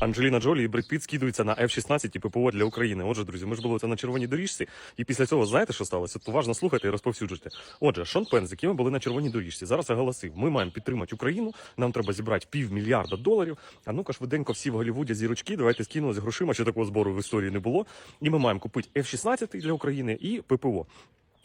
Анджеліна Джолі і Бред Піт скидуються на F-16 і ППО для України. Отже, друзі, ми ж були це на червоній доріжці, і після цього знаєте, що сталося? От уважно слухайте і розповсюджуйте. Отже, Шон Пен, з яким ми були на червоній доріжці, зараз оголосив: ми маємо підтримати Україну. Нам треба зібрати півмільярда доларів. А ну-ка швиденько всі в Голлівуді зірочки. Давайте скинули з грошима, що такого збору в історії не було. І ми маємо купити F-16 для України і ППО.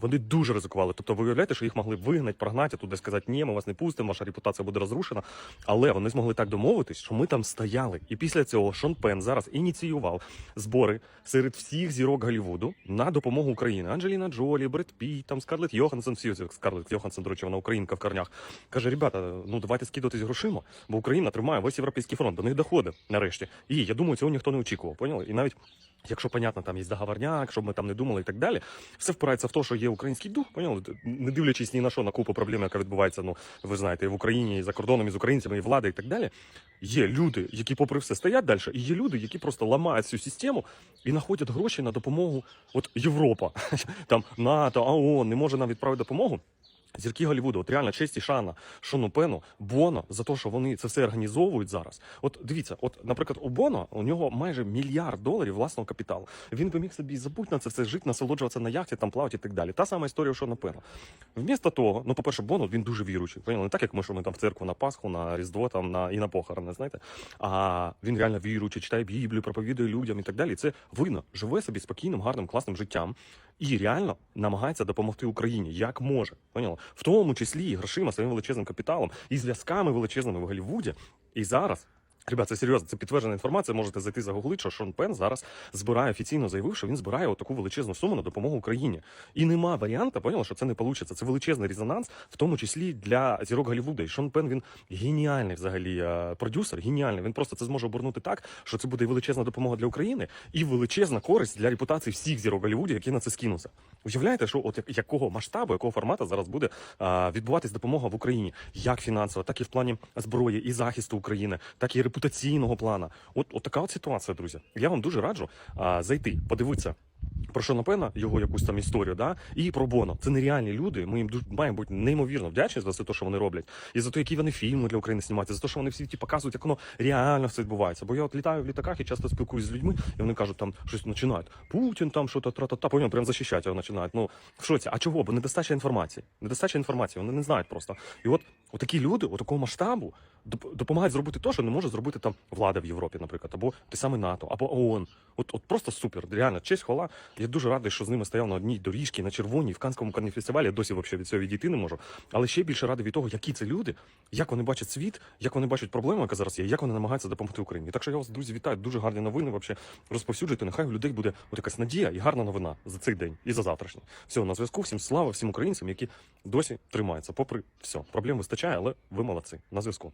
Вони дуже ризикували. Тобто, ви уявляєте, що їх могли вигнати, прогнати, туди сказати, ні, ми вас не пустимо, ваша репутація буде розрушена. Але вони змогли так домовитись, що ми там стояли. І після цього Шон Пен зараз ініціював збори серед всіх зірок Голлівуду на допомогу Україні. Анджеліна Джолі, Бред Піт, там Скарлетт Йоханссон, всі Скарлетт Йоханссон, до речі, вона українка в корнях. Каже, ребята, ну давайте скидуватись грошима, бо Україна тримає весь європейський фронт. До них доходить нарешті. І я думаю, цього ніхто не очікував. Поняли? І навіть. Якщо понятно, там є договорняк, щоб ми там не думали і так далі, все впирається в те, що є український дух, поняли? не дивлячись ні на що на купу проблем, яка відбувається, ну ви знаєте, і в Україні, і за кордоном, і з українцями, і влада, і так далі. Є люди, які, попри все, стоять далі, і є люди, які просто ламають цю систему і знаходять гроші на допомогу. От Європа, там НАТО, ООН не може нам відправити допомогу. Зірки Голлівуду, от реально честь і шана Шону Пену, Боно за те, що вони це все організовують зараз. От дивіться, от, наприклад, у Боно у нього майже мільярд доларів власного капіталу. Він би міг собі забути на це все жити, насолоджуватися на яхті, там плавати і так далі. Та сама історія Шона Пена. Вмісто того, ну, по-перше, Боно він дуже віруючий. Поняли? Не так, як ми, що ми там в церкву на Пасху, на Різдво там на і на похорони, знаєте. А він реально віруючий, читає Біблію, проповідує людям і так далі. Це видно, живе собі спокійним, гарним, класним життям і реально намагається допомогти Україні як може. Поняла? В тому числі і грошима, своїм величезним капіталом, і зв'язками величезними в Голлівуді. І зараз. Ребят, це серйозно, це підтверджена інформація. Можете зайти загуглити, що Шон Пен зараз збирає офіційно заявив, що він збирає таку величезну суму на допомогу Україні. І нема варіанта, поняла, що це не вийде. Це величезний резонанс, в тому числі для зірок Голлівуда. І Шон Пен він геніальний взагалі е, продюсер, геніальний. Він просто це зможе обернути так, що це буде величезна допомога для України, і величезна користь для репутації всіх зірок Голлівуді, які на це скинуться. Уявляєте, що от якого масштабу, якого формату зараз буде відбуватись допомога в Україні, як фінансово, так і в плані зброї і захисту України, так і репутаційного плана. От, от така от ситуація, друзі. Я вам дуже раджу а, зайти, подивитися. Про Шона Пена, його якусь там історію, да, і про Боно. Це нереальні люди. Ми їм дуже маємо бути неймовірно вдячні за все те, що вони роблять, і за те, які вони фільми для України знімаються, за те, що вони всі ті показують, як воно реально все відбувається. Бо я от літаю в літаках і часто спілкуюсь з людьми, і вони кажуть, там щось починають. Путін там що то тра-та-та, поняв, прям захищати його починають. Ну в шоці. А чого? Бо недостача інформації. Недостача інформації, вони не знають просто. І от такі люди, от такого масштабу, допомагають зробити те, що не може зробити там влада в Європі, наприклад, або те саме НАТО, або ООН. От, от просто супер. Реально, честь, хвала. Я дуже радий, що з ними стояв на одній доріжці, на червоній, в Канському фестивалі. Я досі взагалі від цього відійти не можу. Але ще більше радий від того, які це люди, як вони бачать світ, як вони бачать проблему, яка зараз є, як вони намагаються допомогти Україні. Так що я вас, друзі, вітаю. Дуже гарні новини. Вообще розповсюджуйте. Нехай у людей буде от якась надія і гарна новина за цей день і за завтрашній. Все, на зв'язку. Всім слава, всім українцям, які досі тримаються. Попри все, проблем вистачає, але ви молодці. На зв'язку.